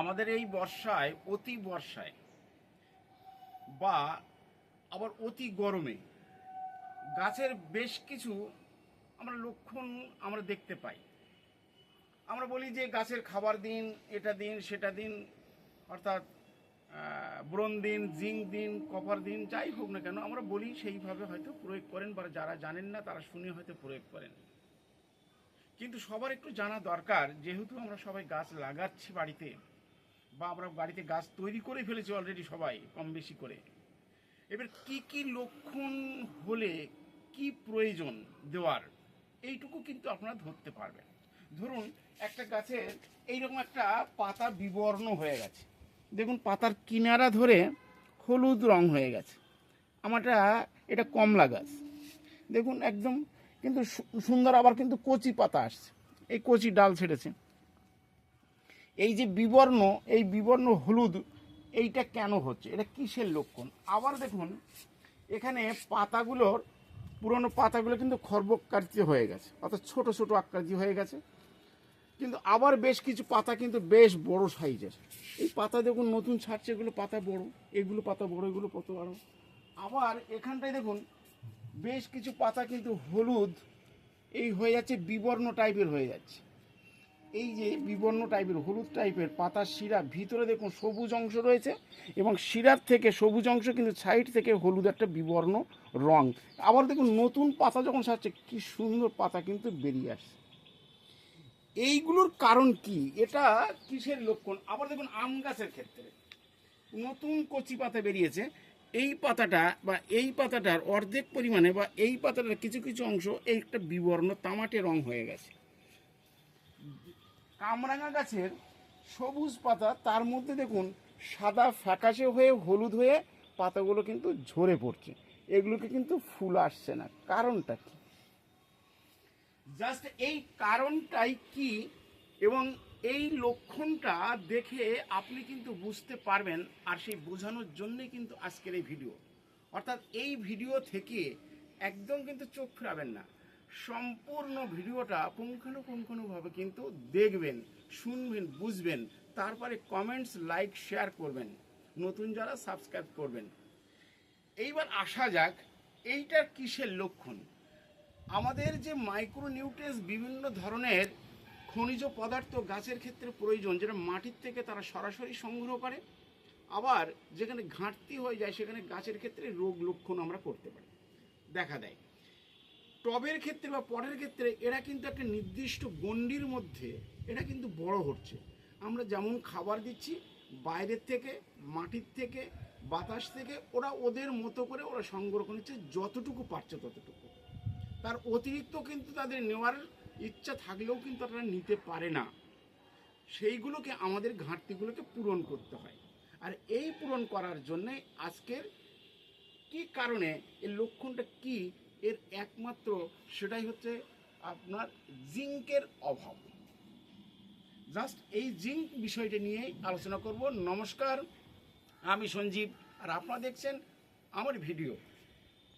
আমাদের এই বর্ষায়, অতি বর্ষায়, বা আবার অতি গরমে গাছের বেশ কিছু আমরা লক্ষণ আমরা দেখতে পাই। আমরা বলি যে গাছের খাবার দিন, এটা দিন, সেটা দিন, অর্থাৎ ব্রন দিন, জিঙ্ক দিন, কপার দিন, যাই হোক না কেন, আমরা বলি সেইভাবে হয়তো প্রয়োগ করেন, বা যারা জানেন না, তারা শুনে হয়তো প্রয়োগ করেন। কিন্তু সবার একটু জানা দরকার, যেহেতু আমরা সবাই গাছ লাগাচ্ছি বাড়িতে বা আমরা বাড়িতে গাছ তৈরি করে ফেলেছি অলরেডি সবাই, কম বেশি করে। এবার কি কি লক্ষণ হলে কি প্রয়োজন দেওয়ার, এইটুকু কিন্তু আপনারা ধরতে পারবেন। ধরুন, একটা গাছের এইরকম একটা পাতা বিবর্ণ হয়ে গেছে। দেখুন, পাতার কিনারা ধরে হলুদ রং হয়ে গেছে। আমারটা, এটা কমলা গাছ। দেখুন, একদম কিন্তু সুন্দর আবার কিন্তু কচি পাতা আসছে। এই কচি ডাল ছেড়েছে এই যে বিবর্ণ, এই বিবর্ণ হলুদ, এইটা কেন হচ্ছে? এটা কিসের লক্ষণ? আবার দেখুন, এখানে পাতাগুলোর, পুরনো পাতাগুলো কিন্তু খর্বকাকৃতি হয়ে গেছে, অর্থাৎ ছোট ছোট আকৃতি হয়ে গেছে। কিন্তু আবার বেশ কিছু পাতা কিন্তু বেশ বড় সাইজের। এই পাতা দেখুন, নতুন ছাড়ছে, এগুলো পাতা বড়, এগুলো পাতা বড়, এগুলো কত বড় আবার এখানটায় দেখুন, বেশ কিছু পাতা কিন্তু হলুদ, এই হয়ে যাচ্ছে, বিবর্ণ টাইপের হয়ে যাচ্ছে। এই যে বিবর্ণ টাইপের হলুদ টাইপের পাতার শিরা, ভিতরে দেখুন সবুজ অংশ রয়েছে এবং শিরার থেকে সবুজ অংশ কিন্তু সাইড থেকে হলুদ একটা বিবর্ণ রং। আবার দেখুন নতুন পাতা যখন সারছে, কি সুন্দর পাতা কিন্তু বেরিয়ে আসছে। এইগুলোর কারণ কি? এটা কিসের লক্ষণ? আবার দেখুন আম গাছের ক্ষেত্রে। নতুন কচি পাতা বেরিয়েছে, এই পাতাটা বা এই পাতাটার অর্ধেক পরিমাণে বা এই পাতাটার কিছু কিছু অংশ একটা বিবর্ণ তামাটে রং হয়ে গেছে। কামরাঙা গাছের সবুজ পাতা, তার মধ্যে দেখুন, সাদা ফ্যাকাশে হয়ে, হলুদ হয়ে পাতাগুলো কিন্তু ঝরে পড়ছে। এগুলোকে কিন্তু ফুল আসছে না। কারণটা কি? জাস্ট এই কারণটাই কি? এবং এই লক্ষণটা দেখে আপনি কিন্তু বুঝতে পারবেন আর সেই বোঝানোর জন্যই কিন্তু আজকের এই ভিডিও। অর্থাৎ এই ভিডিও থেকে একদম কিন্তু চোখ ফেরাবেন না। সম্পূর্ণ ভিডিওটা পুঙ্খানুপুঙ্খানুভাবে কিন্তু দেখবেন, শুনবেন, বুঝবেন, তারপরে কমেন্টস লাইক শেয়ার করবেন, নতুন যারা সাবস্ক্রাইব করবেন। এইবার আসা যাক, এইটার কিসের লক্ষণ? আমাদের যে মাইক্রোনিউট্রিয়েন্টস বিভিন্ন ধরনের খনিজ পদার্থ গাছের ক্ষেত্রে প্রয়োজন, যেটা মাটির থেকে তারা সরাসরি সংগ্রহ করে, আবার যেখানে ঘাটতি হয়ে যায় সেখানে গাছের ক্ষেত্রে রোগ লক্ষণ আমরা করতে পারি। দেখা দেয়। টবের ক্ষেত্রে বা পটের ক্ষেত্রে এরা কিন্তু একটা নির্দিষ্ট গণ্ডির মধ্যে এটা কিন্তু বড় হচ্ছে। আমরা যেমন খাবার দিচ্ছি, বাইরের থেকে, মাটির থেকে, বাতাস থেকে, ওরা ওদের মতো করে ওরা সংগ্রহ নিচ্ছে যতটুকু পারছে ততটুকু। তার অতিরিক্ত কিন্তু তাদের নেওয়ার ইচ্ছা থাকলেও কিন্তু তারা নিতে পারে না। সেইগুলোকে, আমাদের ঘাটতিগুলোকে পূরণ করতে হয়। আর এই পূরণ করার জন্যে আজকের কি কারণে, এর লক্ষণটা কি এর একমাত্র সেটাই হচ্ছে আপনার জিঙ্কের অভাব। জাস্ট এই জিঙ্ক বিষয়টা নিয়েই আলোচনা করব। নমস্কার, আমি সঞ্জীব আর আপনারা দেখছেন আমার ভিডিও।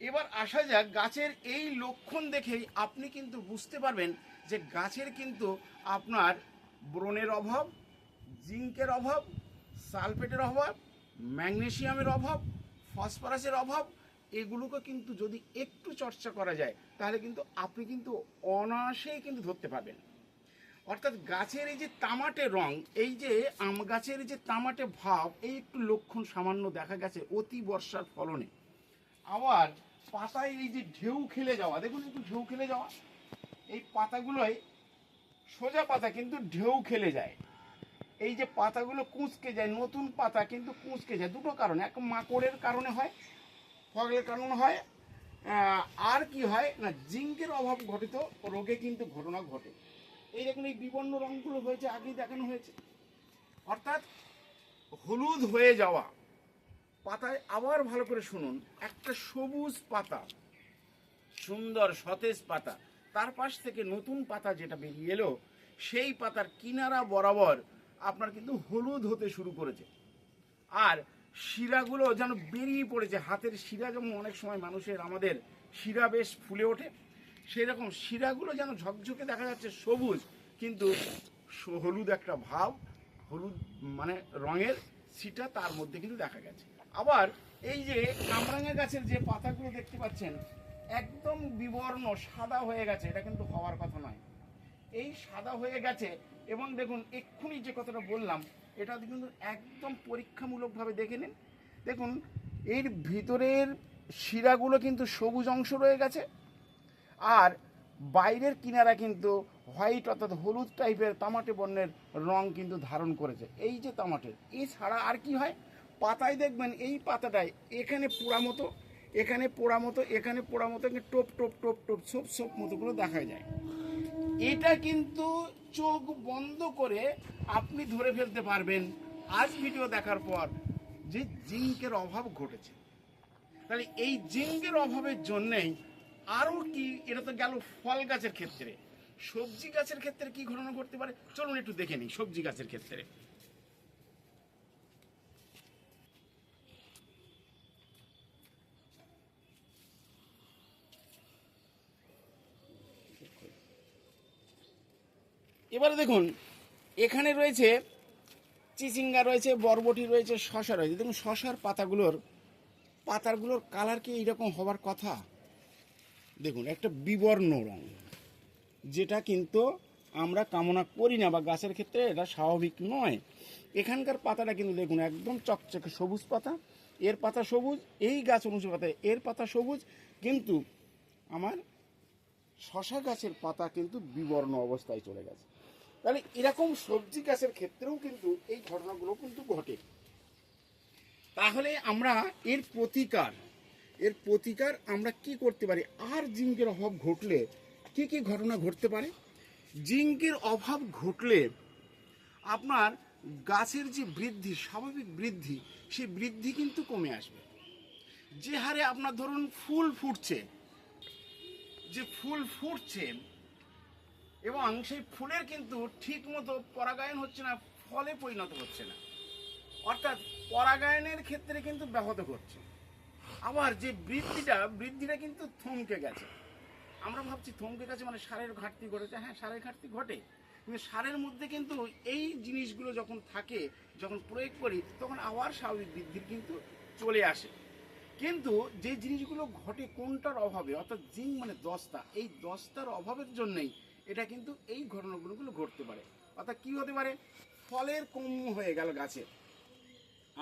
এবার আসা যাক গাছের এই লক্ষণ দেখেই আপনি কিন্তু বুঝতে পারবেন যে গাছের কিন্তু আপনার ব্রণের অভাব, জিঙ্কের অভাব, সালফেটের অভাব ম্যাগনেসিয়ামের অভাব, ফসফরাসের অভাব এগুলোকে কিন্তু যদি একটু চর্চা করা যায়, তাহলে কিন্তু আপনি কিন্তু অনায়াসেই কিন্তু ধরতে পারবেন। অর্থাৎ গাছের এই যে তামাটে রং, এই যে আম গাছের যে তামাটে ভাব, এই একটু লক্ষণ সামান্য দেখা গেছে অতি বর্ষার ফলনে। আবার পাতায় এই যে ঢেউ খেলে যাওয়া, দেখুন একটু ঢেউ খেলে যাওয়া। এই পাতাগুলোয় সোজা পাতা কিন্তু ঢেউ খেলে যায়। এই যে পাতাগুলো কুঁচকে যায়, নতুন পাতা কিন্তু কুঁচকে যায়, দুটো কারণে, এক মাকড়ের কারণে হয় ফগলের কারণ হয় আর কি হয়, না, জিঙ্কের অভাব ঘটিত, রোগে কিন্তু ঘটনা ঘটে। এই দেখুন, এই বিবর্ণ রঙগুলো হয়েছে, আগেই দেখানো হয়েছে। অর্থাৎ হলুদ হয়ে যাওয়া, পাতায় আবার ভালো করে শুনুন, একটা সবুজ পাতা, সুন্দর সতেজ পাতা, তার পাশ থেকে নতুন পাতা যেটা বেরিয়ে এলো, সেই পাতার কিনারা বরাবর আপনার কিন্তু হলুদ হতে শুরু করেছে। আর শিরাগুলো যেন বেরিয়ে পড়েছে। হাতের শিরা যেমন অনেক সময় মানুষের, আমাদের শিরা বেশ ফুলে ওঠে। সেই রকম শিরাগুলো যেন ঝকঝকে দেখা যাচ্ছে সবুজ, কিন্তু হলুদ একটা ভাব, হলুদ মানে রঙের সিটা তার মধ্যে কিন্তু দেখা গেছে। আবার এই যে কামরাঙা গাছের যে পাতাগুলো দেখতে পাচ্ছেন, একদম বিবর্ণ, সাদা হয়ে গেছে। এটা কিন্তু হওয়ার কথা নয়। এই সাদা হয়ে গেছে, এবং দেখুন, এক্ষুনি যে কথাটা বললাম এটা কিন্তু একদম পরীক্ষামূলকভাবে দেখে নিন। দেখুন, এর ভিতরের শিরাগুলো কিন্তু সবুজ অংশ রয়ে গেছে। আর বাইরের কিনারা কিন্তু হোয়াইট অর্থাৎ হলুদ টাইপের তামাটে বর্ণের রং কিন্তু ধারণ করেছে। এই যে তামাটে, এছাড়া আর কি হয়? পাতায় দেখবেন এই পাতাটায় এখানে পোড়া মতো, এখানে পোড়া মতো, এখানে পোড়া মতো টোপ টোপ টোপ টোপ, ছোপ ছোপ মতো করে দেখা যায়। এটা কিন্তু চোখ বন্ধ করে আপনি ধরে ফেলতে পারবেন। আজ ভিডিও দেখার পর যে জিঙ্কের অভাব ঘটেছে। তাহলে এই জিঙ্কের অভাবের জন্যেই আরও কি, এটা তো গেল ফল গাছের ক্ষেত্রে। সবজি গাছের ক্ষেত্রে কি ঘটনা ঘটতে পারে? চলুন একটু দেখে নিই সবজি গাছের ক্ষেত্রে। এবারে দেখুন, এখানে রয়েছে চিচিঙ্গা রয়েছে, বরবটি রয়েছে শশা রয়েছে। দেখুন শশার পাতাগুলোর পাতাগুলোর কালার কি এইরকম হবার কথা? দেখুন, একটা বিবর্ণ রং, যেটা কিন্তু আমরা কামনা করি না বা গাছের ক্ষেত্রে এটা স্বাভাবিক নয়। এখানকার পাতাটা কিন্তু দেখুন, একদম চকচকে সবুজ পাতা। এর পাতা সবুজ, এই গাছ অনুসারে এর পাতা সবুজ, কিন্তু আমার শশা গাছের পাতা কিন্তু বিবর্ণ অবস্থায় চলে গেছে। তাহলে এরকম সবজি গাছের ক্ষেত্রেও কিন্তু এই ঘটনাগুলো কিন্তু ঘটে। তাহলে আমরা এর প্রতিকার এর প্রতিকার আমরা কি করতে পারি? আর জিঙ্কের অভাব ঘটলে কি কি ঘটনা ঘটতে পারে? জিঙ্কের অভাব ঘটলে আপনার গাছের যে বৃদ্ধি, স্বাভাবিক বৃদ্ধি সেই বৃদ্ধি কিন্তু কমে আসবে। যে হারে আপনার ধরুন ফুল ফুটছে, যে ফুল ফুটছে এবং সেই ফুলের কিন্তু ঠিক মতো পরাগায়ন হচ্ছে না, ফলে পরিণত হচ্ছে না। অর্থাৎ পরাগায়নের ক্ষেত্রে কিন্তু ব্যাহত করছে আবার যে বৃদ্ধিটা বৃদ্ধিটা কিন্তু থমকে গেছে। আমরা ভাবছি থমকে গেছে মানে সারের ঘাটতি ঘটেছে। হ্যাঁ সারের ঘাটতি ঘটে। কিন্তু সারের মধ্যে কিন্তু এই জিনিসগুলো যখন থাকে, যখন প্রয়োগ করি, তখন আবার স্বাভাবিক বৃদ্ধির কিন্তু চলে আসে। কিন্তু যে জিনিসগুলো ঘটে কোনটার অভাবে, অর্থাৎ জিঙ্ক মানে দস্তা, এই দস্তার অভাবের জন্যই এটা কিন্তু এই ঘটনাগুলো ঘটতে পারে। অর্থাৎ কি হতে পারে? ফলের কম হয়ে গেল গাছের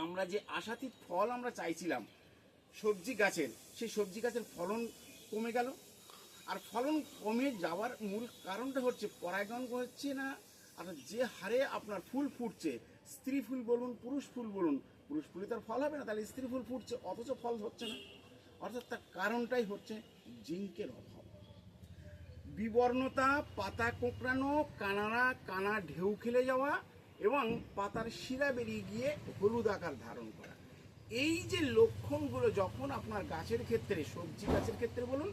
আমরা যে আশাতীত ফল আমরা চাইছিলাম, সবজি গাছের, সেই সবজি গাছের ফলন কমে গেল। আর ফলন কমে যাওয়ার মূল কারণটা হচ্ছে পরাগায়ন হচ্ছে না, আর যে হারে আপনার ফুল ফুটছে, স্ত্রী ফুল বলুন, পুরুষ ফুল বলুন, পুরুষ ফুলে তার ফল হবে না, তাহলে স্ত্রী ফুল ফুটছে, অথচ ফল হচ্ছে না। অর্থাৎ তার কারণটাই হচ্ছে জিঙ্কের অভাব। বিবর্ণতা, পাতা কোঁকড়ানো কানারা কানা ঢেউ খেলে যাওয়া এবং পাতার শিরা বেরিয়ে গিয়ে হলুদ আকার ধারণ করা। এই যে লক্ষণগুলো যখন আপনার গাছের ক্ষেত্রে, সবজি গাছের ক্ষেত্রে বলুন,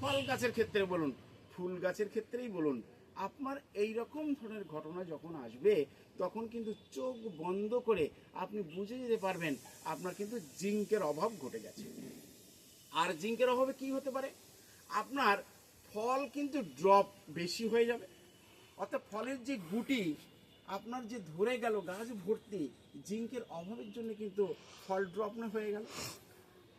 ফল গাছের ক্ষেত্রে বলুন, ফুল গাছের ক্ষেত্রেই বলুন, আপনার এই রকম ধরনের ঘটনা যখন আসবে, তখন কিন্তু চোখ বন্ধ করে আপনি বুঝে যেতে পারবেন, আপনার কিন্তু জিঙ্কের অভাব ঘটে গেছে। আর জিঙ্কের অভাবে কি হতে পারে? আপনার ফল কিন্তু ড্রপ বেশি হয়ে যাবে। অর্থাৎ ফলের যে গুটি, আপনার যে ধরে গেল গাছ ভর্তি, জিঙ্কের অভাবের জন্য কিন্তু ফল ড্রপ না হয়ে গেল।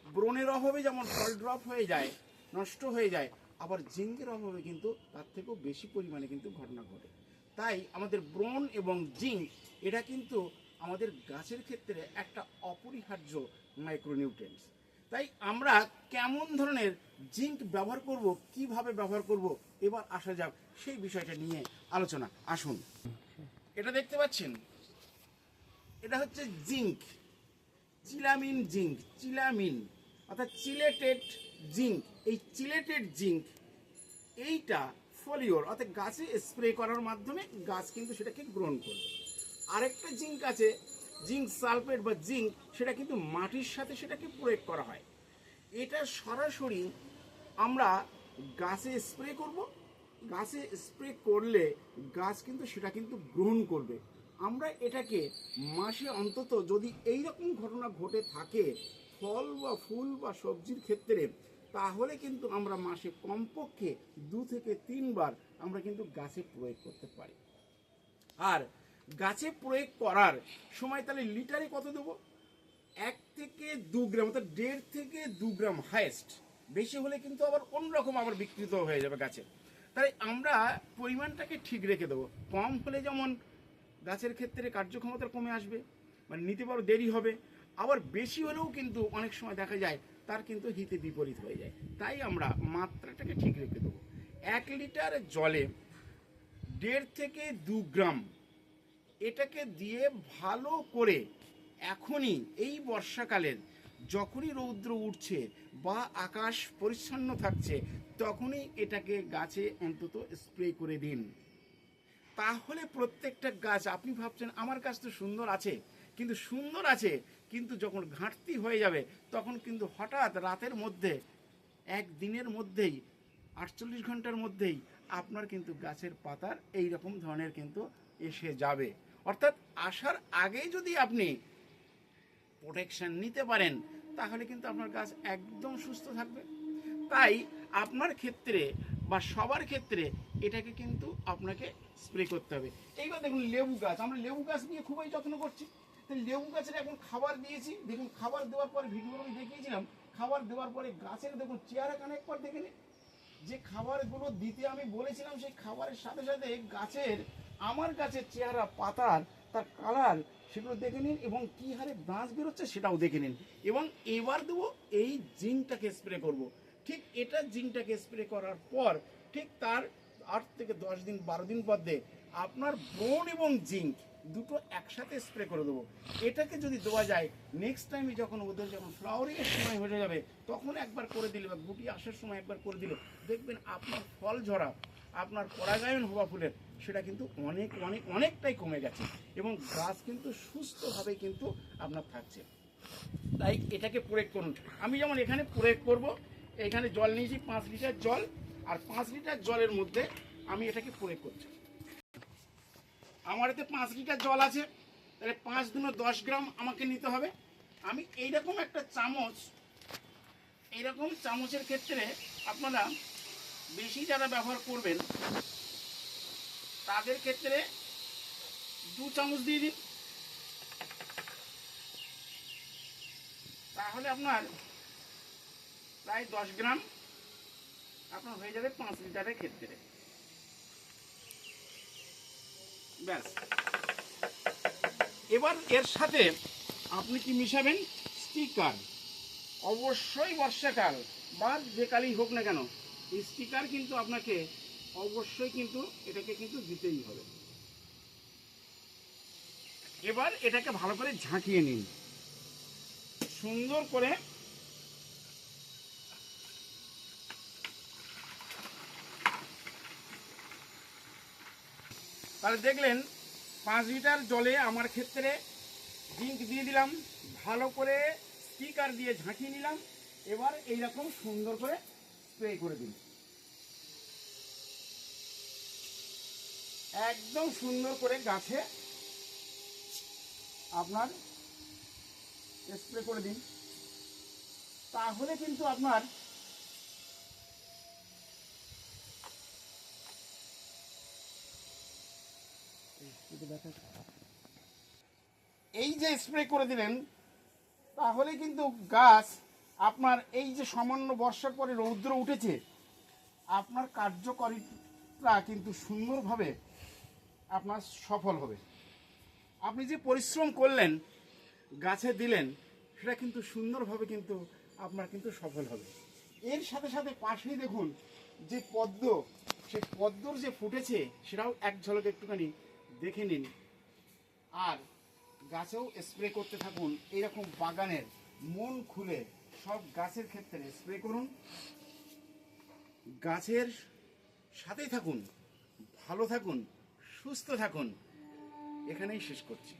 ব্রণের অভাবে যেমন ফল ড্রপ হয়ে যায়, নষ্ট হয়ে যায়, আবার জিঙ্কের অভাবে কিন্তু তার থেকেও বেশি পরিমাণে কিন্তু ঘটনা ঘটে। তাই আমাদের ব্রণ এবং জিঙ্ক, এটা কিন্তু আমাদের গাছের ক্ষেত্রে একটা অপরিহার্য মাইক্রোনিউট্রেন্টস তাই আমরা কেমন ধরনের জিঙ্ক ব্যবহার করব, কীভাবে ব্যবহার করব, এবার আসা যাক সেই বিষয়টা নিয়ে আলোচনা। আসুন। এটা দেখতে পাচ্ছেন? এটা হচ্ছে জিঙ্ক। চিলামিন জিঙ্ক, চিলামিন, অর্থাৎ চিলেটেড জিঙ্ক। এই চিলেটেড জিঙ্ক, এইটা ফলিওর, অর্থাৎ গাছে স্প্রে করার মাধ্যমে গাছ কিন্তু সেটাকে গ্রহণ করবে। আরেকটা জিঙ্ক আছে জিঙ্ক সালফেট বা জিঙ্ক, সেটা কিন্তু মাটির সাথে সেটাকে প্রয়োগ করা হয়। এটা সরাসরি আমরা গাছে স্প্রে করব। গাছে স্প্রে করলে গাছ কিন্তু সেটা কিন্তু গ্রহণ করবে। আমরা এটাকে মাসে অন্তত যদি এই রকম ঘটনা ঘটে থাকে, ফল বা ফুল বা সবজির ক্ষেত্রে, তাহলে কিন্তু আমরা মাসে কমপক্ষে দু থেকে তিনবার আমরা কিন্তু গাছে প্রয়োগ করতে পারি। আর গাছে প্রয়োগ করার সময় তাহলে লিটারে কত দেবো? এক থেকে দু গ্রাম, অর্থাৎ দেড় থেকে দু গ্রাম হায়েস্ট বেশি হলে কিন্তু আবার অন্যরকম আবার বিকৃত হয়ে যাবে গাছে। তাই আমরা পরিমাণটাকে ঠিক রেখে দেবো। কম হলে যেমন গাছের ক্ষেত্রে কার্যক্ষমতা কমে আসবে মানে নিতে পারো দেরি হবে। আবার বেশি হলেও কিন্তু অনেক সময় দেখা যায় তার কিন্তু হিতে বিপরীত হয়ে যায়। তাই আমরা মাত্রাটাকে ঠিক রেখে দেবো। এক লিটার জলে দেড় থেকে দু গ্রাম এটাকে দিয়ে ভালো করে এখনই এই বর্ষাকালের যখনই রৌদ্র উঠছে বা আকাশ পরিচ্ছন্ন থাকছে, তখনই এটাকে গাছে অন্তত স্প্রে করে দিন। তাহলে প্রত্যেকটা গাছ, আপনি ভাবছেন, আমার গাছ তো সুন্দর আছে। কিন্তু সুন্দর আছে, কিন্তু যখন ঘাটতি হয়ে যাবে, তখন কিন্তু হঠাৎ রাতের মধ্যে, এক দিনের মধ্যেই, আটচল্লিশ ঘণ্টার মধ্যেই, আপনার কিন্তু গাছের পাতার এই রকম ধরনের কিন্তু এসে যাবে। অর্থাৎ আসার আগেই যদি আপনি প্রোটেকশন নিতে পারেন, তাহলে কিন্তু আপনার গাছ একদম সুস্থ থাকবে। তাই আপনার ক্ষেত্রে বা সবার ক্ষেত্রে এটাকে কিন্তু আপনাকে স্প্রে করতে হবে। এইবার দেখুন লেবু গাছ, আমরা লেবু গাছ নিয়ে খুবই যত্ন করছি। তো লেবু গাছের এখন খাবার দিয়েছি। দেখুন খাবার দেওয়ার পরে ভিডিও আমি দেখিয়েছিলাম, খাবার দেওয়ার পরে গাছের দেখুন চেয়ারে কানেক্ট পর দেখে যে খাবারগুলো দিতে আমি বলেছিলাম, সেই খাবারের সাথে সাথে গাছের আমার গাছের চেহারা পাতার তার কালার সেগুলো দেখে নিন এবং কী হারে ব্রাঞ্চ বেরোচ্ছে সেটাও দেখে নিন। এবং এবার দেবো এই জিঙ্কটাকে স্প্রে করব। ঠিক এটা জিঙ্কটাকে স্প্রে করার পর ঠিক তার আট থেকে দশ দিন, বারো দিন মধ্যে আপনার বোন এবং জিঙ্ক দুটো একসাথে স্প্রে করে দেবো। এটাকে যদি দেওয়া যায় নেক্সট টাইমে যখন ওদের যখন ফ্লাওয়ারিং এর সময় হয়ে যাবে, তখন একবার করে দিলে বা গুটি আসার সময় একবার করে দিলে, দেখবেন আপনার ফল ঝরা। আপনার পরাগায়ন হওয়া ফুলের, সেটা কিন্তু অনেক অনেক, অনেকটাই কমে গেছে এবং গাছ কিন্তু সুস্থভাবে কিন্তু আপনার থাকছে। তাই এটাকে প্রয়োগ করুন। আমি যেমন এখানে প্রয়োগ করব, এখানে জল নিয়েছি, পাঁচ লিটার জল, আর পাঁচ লিটার জলের মধ্যে আমি এটাকে প্রয়োগ করছি। আমার এতে পাঁচ লিটার জল আছে, তাহলে পাঁচ দুনো দশ গ্রাম আমাকে নিতে হবে। আমি এইরকম একটা চামচ, এইরকম চামচের ক্ষেত্রে আপনারা বেশি যারা ব্যবহার করবেন, তাদের ক্ষেত্রে দু চামচ দিয়ে দিন। তাহলে আপনার প্রায় দশ গ্রাম আপনার হয়ে যাবে পাঁচ লিটারের ক্ষেত্রে। ব্যাস। এবার এর সাথে আপনি কি মিশাবেন? স্টিকার। অবশ্যই বর্ষাকাল বা যে কালই হোক না কেন। স্টিকার কিন্তু আপনাকে অবশ্যই কিন্তু এটাকে কিন্তু দিতেই হবে। এবার এটাকে ভালো করে ঝাঁকিয়ে নিন। সুন্দর করে তাহলে দেখলেন পাঁচ লিটার জলে আমার ক্ষেত্রে জিঙ্ক দিয়ে দিলাম, ভালো করে স্টিকার দিয়ে ঝাঁকিয়ে নিলাম, এবার এইরকম সুন্দর করে স্প্রে করে দিন। একদম সুন্দর করে গাছে আপনার স্প্রে করে দিন। তাহলে কিন্তু আপনার এই যে স্প্রে করে দিলেন, তাহলে কিন্তু গাছ আপনার এই যে সামান্য বর্ষার পরে রৌদ্র উঠেছে, আপনার কার্যকরিতা কিন্তু সুন্দরভাবে আপনার সফল হবে। আপনি যে পরিশ্রম করলেন, গাছে দিলেন, সেটা কিন্তু সুন্দরভাবে কিন্তু আপনার কিন্তু সফল হবে। এর সাথে সাথে পাশেই দেখুন যে পদ্ম সে পদ্মর যে ফুটেছে, সেটাও এক ঝলকে একটুখানি দেখে নিন। আর গাছেও স্প্রে করতে থাকুন, এরকম বাগানের মন খুলে সব গাছের ক্ষেত্রে স্প্রে করুন। গাছের সাথেই থাকুন, ভালো থাকুন, সুস্থ থাকুন। এখানেই শেষ করছি।